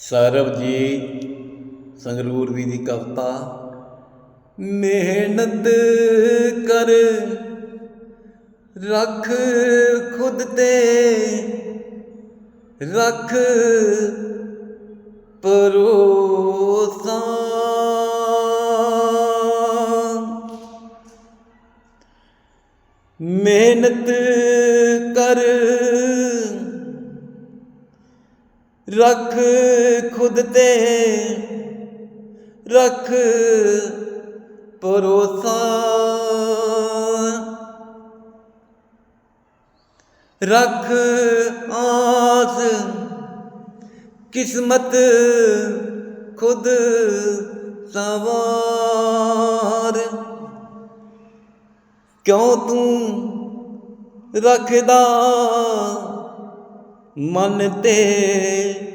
ਸਰਬਜੀਤ ਜੀ ਸੰਗਰੂਰਵੀ ਦੀ ਕਵਿਤਾ ਮਿਹਨਤ ਕਰ ਰੱਖ ਖੁਦ ਤੇ ਰੱਖ ਭਰੋਸਾ। ਮਿਹਨਤ ਕਰ ਰੱਖ ਖੁਦ ਤੇ ਰੱਖ ਭਰੋਸਾ। ਰੱਖ ਆਸ ਕਿਸਮਤ ਖੁਦ ਸਵਾਰ। ਕਿਉਂ ਤੂੰ ਰੱਖਦਾ ਮਨ ਤੇ